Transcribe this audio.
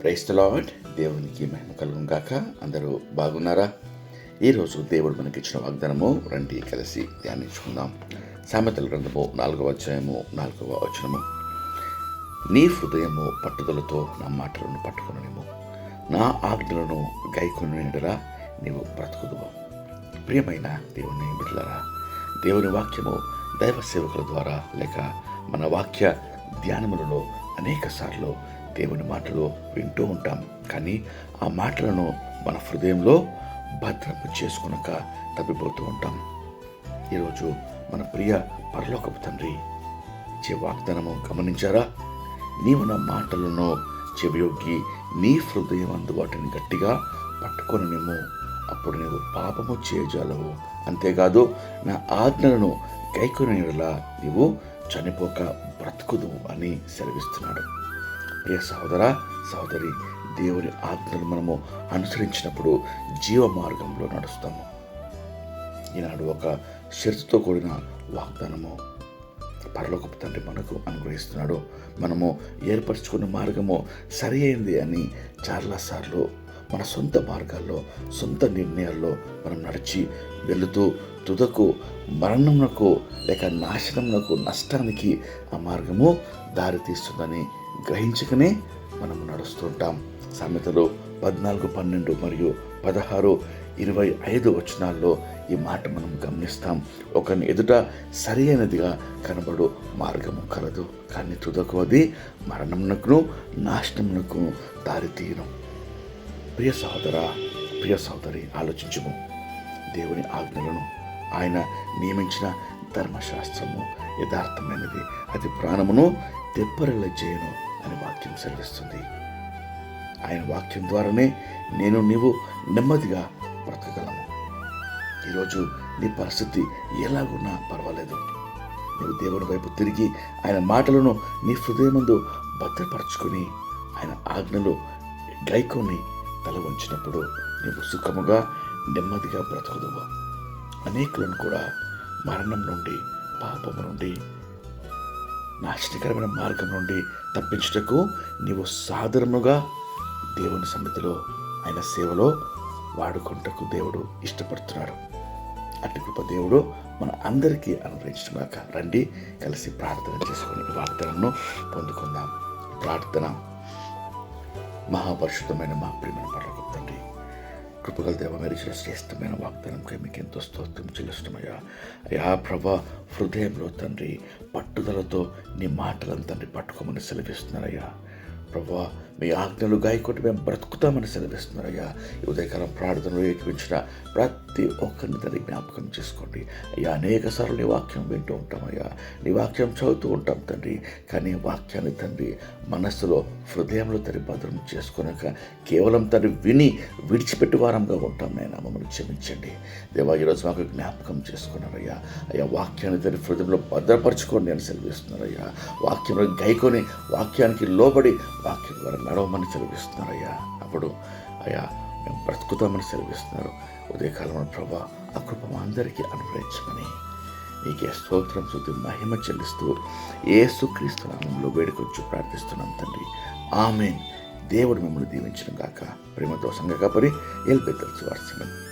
క్రైస్తలాడ్ దేవునికి మహిమ కలుగును గాక. అందరూ బాగున్నారా? ఈరోజు దేవుడు మనకిచ్చిన వాగ్దానము రండి కలిసి ధ్యానించుకుందాం. సామెతల గ్రంథము నాలుగవ అధ్యాయము నాలుగవ వచనము. నీ హృదయము పట్టుదలతో నా మాటలను పట్టుకునేమో నా ఆజ్ఞలను గైకొనిడరా నీవు బ్రతుకుదువు. ప్రియమైన దేవుని బిడ్డలరా దేవుని వాక్యము దైవ సేవకుల ద్వారా లేక మన వాక్య ధ్యానములలో అనేక సార్లు దేవుని మాటలు వింటూ ఉంటాం. కానీ ఆ మాటలను మన హృదయంలో భద్రపు చేసుకునక తప్పిపోతూ ఉంటాం. ఈరోజు మన ప్రియ పరలోకపు తండ్రి చే వాగ్దానము గమనించారా? నీవు నా మాటలను చెవియొగ్గి నీ హృదయం అందుబాటుని గట్టిగా పట్టుకొని పట్టుకొననేమో అప్పుడు నీవు పాపము చేయజాలవు. అంతేకాదు నా ఆజ్ఞలను గైకొనేలా నీవు చనిపోక బ్రతుకుదు అని సెలవిస్తున్నాడు. ప్రియ సహోదర సహోదరి దేవుని ఆజ్ఞలు మనము అనుసరించినప్పుడు జీవ మార్గంలో నడుస్తాము. ఈనాడు ఒక షరతుతో కూడిన వాగ్దానము పరలోకపు తండ్రి మనకు అనుగ్రహిస్తున్నాడు. మనము ఏర్పరచుకున్న మార్గము సరి అయింది అని చాలాసార్లు మన సొంత మార్గాల్లో సొంత నిర్ణయాల్లో మనం నడిచి వెళుతూ తుదకు మరణమునకు లేక నాశనమునకు నష్టానికి ఆ మార్గము దారితీస్తుందని గ్రహించకనే మనం నడుస్తుంటాం. సామెతలు పద్నాలుగు పన్నెండు మరియు పదహారు ఇరవై ఐదు వచనాల్లో ఈ మాట మనం గమనిస్తాం. ఒకరిని ఎదుట సరి అయినదిగా కనబడు మార్గము కలదు కానీ తుదకు అది మరణమునకును నాశనమునకు దారితీయను. ప్రియ సహోదర ప్రియ సహోదరి ఆలోచించము. దేవుని ఆజ్ఞలను ఆయన నియమించిన ధర్మశాస్త్రము యథార్థమైనది. అది ప్రాణమును తెప్పరిల్ల చేయను వాక్యం సెలవిస్తుంది. ఆయన వాక్యం ద్వారానే నేను నీవు నెమ్మదిగా బ్రతకగలము. ఈరోజు నీ పరిస్థితి ఎలాగున్నా పర్వాలేదు. నువ్వు దేవుని వైపు తిరిగి ఆయన మాటలను నీ హృదయమందు భద్రపరచుకొని ఆయన ఆజ్ఞలు గైకోని తల వంచినప్పుడు నీవు సుఖముగా నెమ్మదిగా బ్రతకదువు. అనేకులను కూడా మరణం నుండి పాపం నుండి నాశనకరమైన మార్గం నుండి తప్పించుటకు నీవు సాధారణముగా దేవుని సన్నిధిలో ఆయన సేవలో వాడుకుంటకు దేవుడు ఇష్టపడుతున్నాడు. అటు కృప దేవుడు మన అందరికీ అనుగ్రహించుగాక రండి కలిసి ప్రార్థన చేసుకుని ఈ పొందుకుందాం. ప్రార్థన. మహాపరిశుద్ధమైన మా ప్రియమైన పర్లకు కృపగల దేవ మెరిచిన శ్రేష్టమైన వాగ్దానంకై మీకు ఎంతో స్తోత్రం చెల్లిష్టమయ్యా అయా ప్రభా హృదయంలో తండ్రి పట్టుదలతో నీ మాటలను తండ్రి పట్టుకోమని సెలవిస్తున్నారయ్యా. ప్రభా మీ ఆజ్ఞలు గాయకొట్టి మేము బ్రతుకుతామని సెలవిస్తున్నారయ్యా. ఈ ఉదయకాలం ప్రార్థనలు ఏకపించిన ప్రతి ఒక్కరిని తండ్రి జ్ఞాపకం చేసుకోండి. అయ్యా అనేక సార్లు నీ వాక్యం వింటూ ఉంటామయ్యా. నీ వాక్యం చదువుతూ ఉంటాం తండ్రి. కానీ వాక్యాన్ని తండ్రి మనస్సులో హృదయంలో తరి భద్రం చేసుకున్నాక కేవలం తను విని విడిచిపెట్టి వారంగా ఉంటాం నేను మమ్మల్ని క్షమించండి. దేవా ఈరోజు మాకు జ్ఞాపకం చేసుకున్నారయ్యా. అయ్యా వాక్యాన్ని తండ్రి హృదయంలో భద్రపరచుకోండి అని సెలవిస్తున్నారయ్యా. వాక్యంలో గైకొని వాక్యానికి లోబడి వాక్యం ద్వారా నడవమని సెలవిస్తున్నారయ్యా? అప్పుడు అయ్యా మేము బ్రతుకుతామని సెలవిస్తున్నారు. ఉదయకాలంలో ప్రభా ఆ కృప మా అందరికీ అనుగ్రహించమని. నీకే స్తోత్రం శుద్ధి మహిమ చెల్లిస్తూ ఏసుక్రీస్తు నామంలో వేడుకొచ్చు ప్రార్థిస్తున్నాం తండ్రి. ఆమెన్. దేవుడు మిమ్మల్ని దీవించిన గాక. ప్రేమతో సంగ కపరి ఎల్బెద్దల్సి వార్సమని